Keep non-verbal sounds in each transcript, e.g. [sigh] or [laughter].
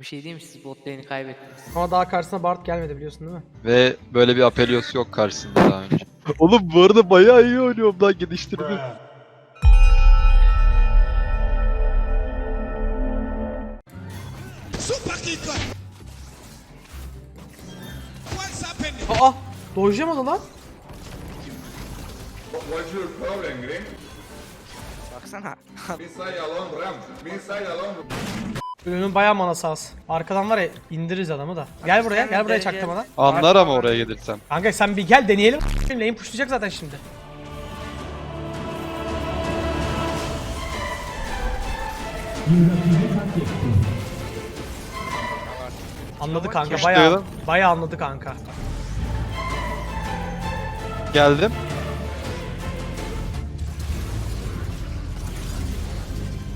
Bir şey diyeyim mi? Siz bot lane'i kaybettiniz. Ama daha karşısına Bart gelmedi biliyorsun değil mi? Ve böyle bir Apelios yok karşısında daha önce. [laughs] Oğlum bu arada bayağı iyi oynuyorum lan geliştirdim. Aa! Dojlamadı lan. What's your problem, Green? Baksana. Inside alone ramp. Inside alone. Ürünün bayağı manası az. Arkadan var ya indiririz adamı da. Gel buraya, gel buraya çaktırmadan. Anlar ama oraya gelirsem. Kanka sen bir gel deneyelim. Lane pushlayacak zaten şimdi. Anladı kanka bayağı bayağı anladı kanka. Geldim.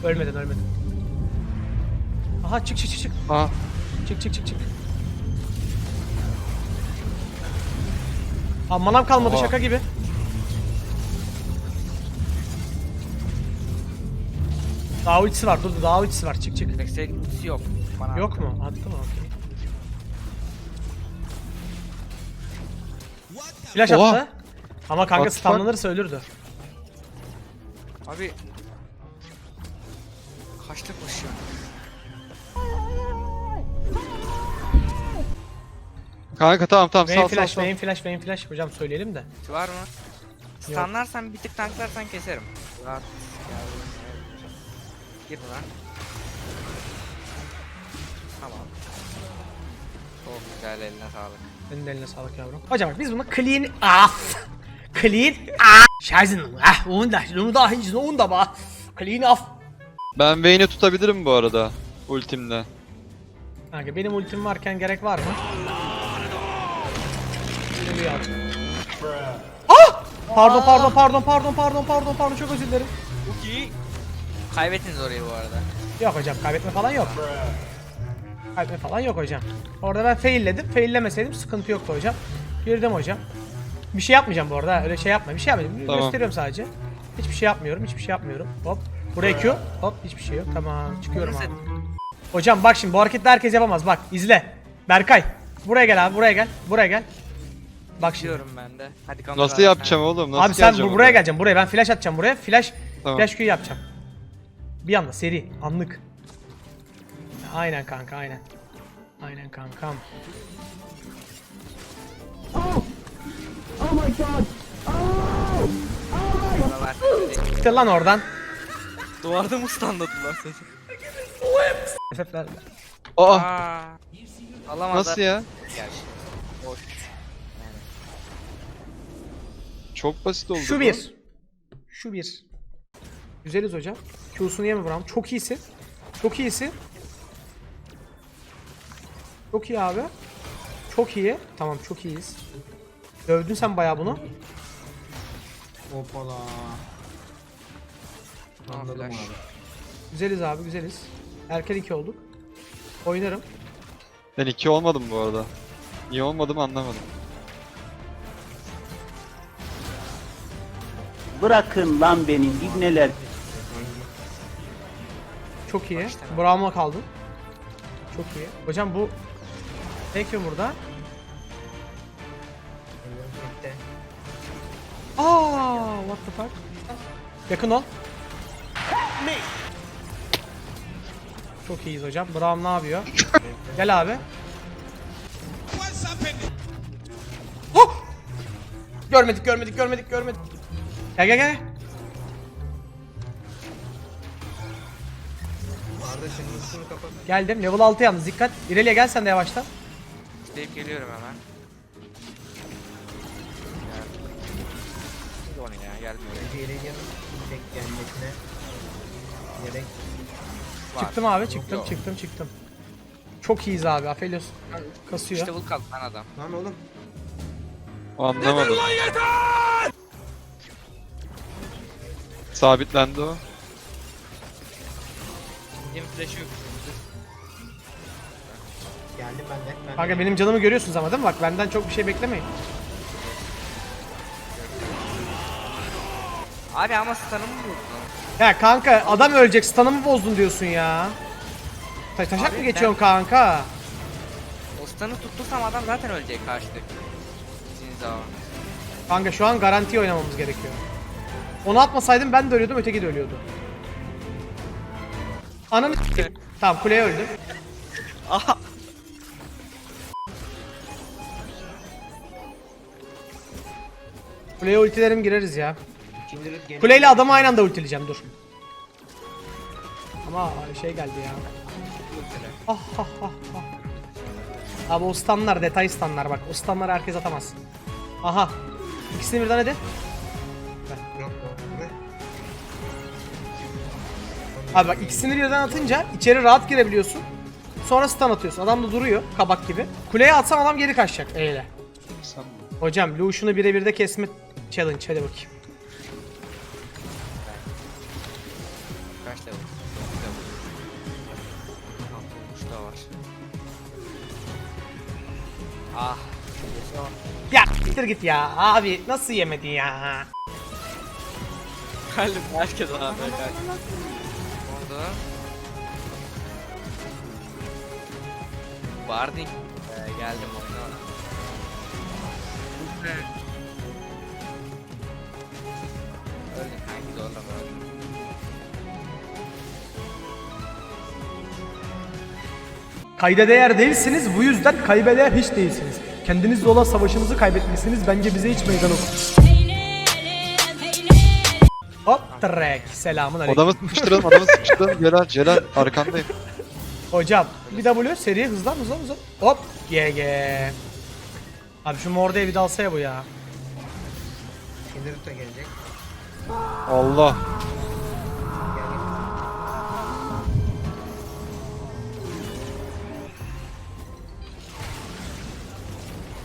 Ölmedin ölmedin. Aha çık çık çık çık. Aha. Çık çık çık çık. Aa manam kalmadı Oha. şaka gibi. Daha ultisi var dur daha ultisi var çık çık. Rex'e ultisi yok. Bana Yok attı. mu? Attı mı? Okey. Flash Oha. attı. Ama kanka fuck? stunlanırsa ölürdü. Abi. Kaçta koşuyor? Kanka tamam tamam Vayne sal sal flash, sal. Vayne flash, Vayne flash. Hocam söyleyelim de. Var mı? Stunlarsan bir tık tanklarsan keserim. Rahat. Gir lan. Tamam. Çok güzel eline sağlık. Senin de eline sağlık yavrum. Hocam bak biz bunu clean off. Clean off. Şarjın. Ah, onu da, onu da, hiç onu da bak. Clean off. Ben Vayne'i tutabilirim bu arada. Ultimle. Kanka benim ultim varken gerek var mı? Ah! Pardon pardon pardon pardon pardon pardon pardon çok özür dilerim. İyi. Kaybettiniz orayı bu arada. Yok hocam kaybetme falan yok. Kaybetme falan yok hocam. Orada ben failledim. Faillemeseydim sıkıntı yoktu hocam. Girdim hocam. Bir şey yapmayacağım bu arada. Öyle şey yapma. Bir şey yapmayacağım. Tamam. Gösteriyorum sadece. Hiçbir şey yapmıyorum. Hiçbir şey yapmıyorum. Hop. Buraya Q. Hop. Hiçbir şey yok. Tamam. Çıkıyorum abi. Hocam bak şimdi bu hareketi herkes yapamaz. Bak izle. Berkay. Buraya gel abi. Buraya gel. Buraya gel. Bak şimdi. Diyorum ben de. Hadi kontrol Nasıl yapacağım oğlum? Nasıl Abi sen geleceğim bu buraya oraya? geleceksin. Buraya ben flash atacağım buraya. Flash Tamam. flash Q yapacağım. Bir anda seri, anlık. Aynen kanka, aynen. Aynen kankam. Buralar. Gitti lan oradan. Duvarda mı standladılar seni? Efektler. Aa Aa. Alamadı. nasıl ya? Gerçi. Çok basit oldu. Şu bu. bir. Şu bir. Güzeliz hocam. Q'sunu yeme Bram. Çok iyisin. Çok iyisin. Çok iyi abi. Çok iyi. Tamam çok iyiyiz. Dövdün sen bayağı bunu. Hoppala. Anladım abi. Güzeliz abi güzeliz. Erken iki olduk. Oynarım. Ben iki olmadım bu arada. Niye olmadım anlamadım. Bırakın lan beni ibneler. Çok iyi. Bravo kaldın. Çok iyi. Hocam bu ne ki burada? Aa, what the fuck? Yakın ol. Çok iyiyiz hocam. Braum ne yapıyor? Gel abi. Oh! Görmedik, görmedik, görmedik, görmedik. Gel gel gel. Kardeşim şunu kapat. Geldim. Level 6 yalnız dikkat. İreliye gel sen de yavaştan. İsteyip geliyorum hemen. Gel. Şimdi onu ya gelmiyor. Jerry'nin tek gelmesine gerek Var. Çıktım abi, çıktım, Yok. çıktım, çıktım. Çok iyiyiz abi. Afelios kasıyor. İşte bu kaldı lan adam. Lan oğlum. Anlamadım. Sabitlendi o. Benim flash'ı yok. Geldim ben de. Ben Kanka de. benim canımı görüyorsunuz ama değil mi? Bak benden çok bir şey beklemeyin. Abi ama stun'ımı vurdu. Ya kanka adam ölecek stun'ımı bozdun diyorsun ya. Ta- Taşak Abi mı geçiyorsun kanka? O stun'ı tuttursam adam zaten ölecek karşıdaki. Zinza. Kanka şu an garanti oynamamız gerekiyor. Onu atmasaydım ben de ölüyordum öteki de ölüyordu. Ananı s**eyim. Tamam kuleye öldüm. [laughs] Aha. Kuleye ultilerim gireriz ya. Kuleyle adamı aynı anda ultileyeceğim dur. Ama şey geldi ya. Ah ah ah ah. Abi o stunlar detay stunlar bak. O stunları herkes atamaz. Aha. İkisini birden hadi. Abi bak ikisini birden atınca içeri rahat girebiliyorsun. Sonra stun atıyorsun. Adam da duruyor kabak gibi. Kuleye atsan adam geri kaçacak eyle. Hocam Lucian'ı birebir de kesme challenge hadi bakayım. Kaç level? Level. Altı da var. Ah. Ya gittir git ya abi nasıl yemedi ya? Kalbim herkes abi. Oldu. Barding. Ee, geldim oyuna. Öldüm kanki zorlama öldüm. Kayda değer değilsiniz bu yüzden kaybeder hiç değilsiniz. Kendinizle olan savaşınızı kaybetmişsiniz bence bize hiç meydan okuyun. Hop trek selamun aleyküm. Adamı sıkıştıralım adamı sıkıştıralım. Celal Celal arkandayım. Hocam bir W seri hızlan hızlan hızlan. Hop GG. Abi şu morde bir dalsa ya bu ya. Kindred de gelecek. Allah.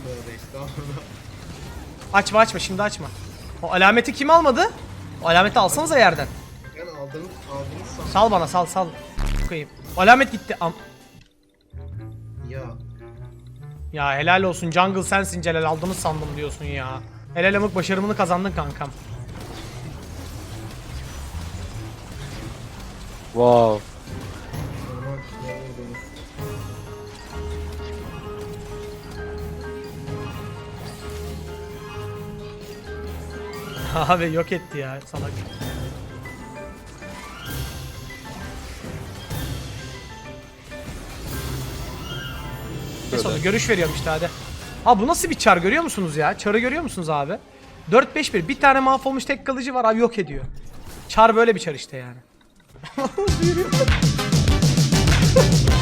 Böyle estağfurullah. Açma açma şimdi açma. O alameti kim almadı? Alameti alsanıza yerden. Ben aldığınız, aldığınız san- Sal bana sal sal. Koyayım. Alamet gitti. Am Ya. ya helal olsun jungle sensin Celal aldığını sandım diyorsun ya. Helal amık başarımını kazandın kankam. Wow. [laughs] Abi yok etti ya salak. Neyse onu görüş veriyorum işte hadi. Ha bu nasıl bir çar görüyor musunuz ya? Çarı görüyor musunuz abi? 4-5-1 bir tane mahvolmuş tek kalıcı var abi yok ediyor. Çar böyle bir çar işte yani. [laughs]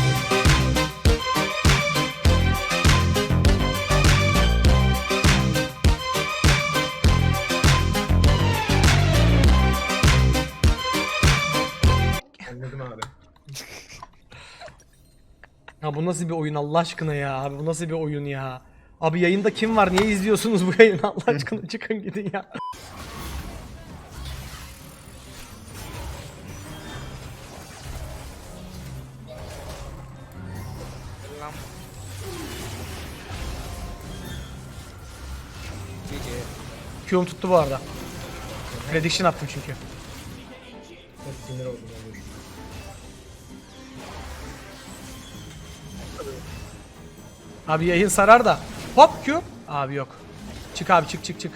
Ya bu nasıl bir oyun Allah aşkına ya abi bu nasıl bir oyun ya. Abi yayında kim var niye izliyorsunuz bu yayını [laughs] Allah aşkına çıkın gidin ya. Q'um tuttu bu arada. Prediction attım çünkü. Çok sinir oldum abi. Yayın sarar da. Hop Q. Abi yok. Çık abi çık çık çık.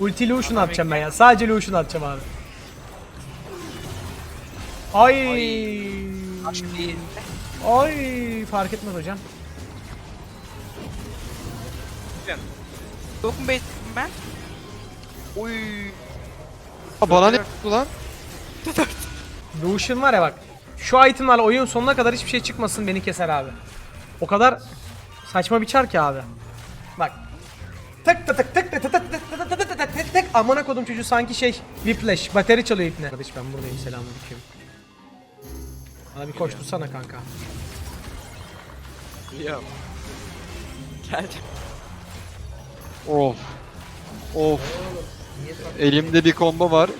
Ulti Lucian atacağım ben ya. Sadece Lucian atacağım abi. Ay. Değil. Ay fark etmez hocam. Dokun base ben. Oy. Ha, bana ne tuttu lan? Lucian var ya bak. Şu itemlerle oyun sonuna kadar hiçbir şey çıkmasın beni keser abi. O kadar saçma bir çar ki abi. Bak. Tık tık tık tık tık tık tık tık tık tık tık tık tık amına kodum çocuğu sanki şey Whiplash bateri çalıyor ipne. Kardeş ben buradayım selamünaleyküm. Bana bir koştursana kanka. Yok. Geldim. Of. Of. Elimde bir combo var.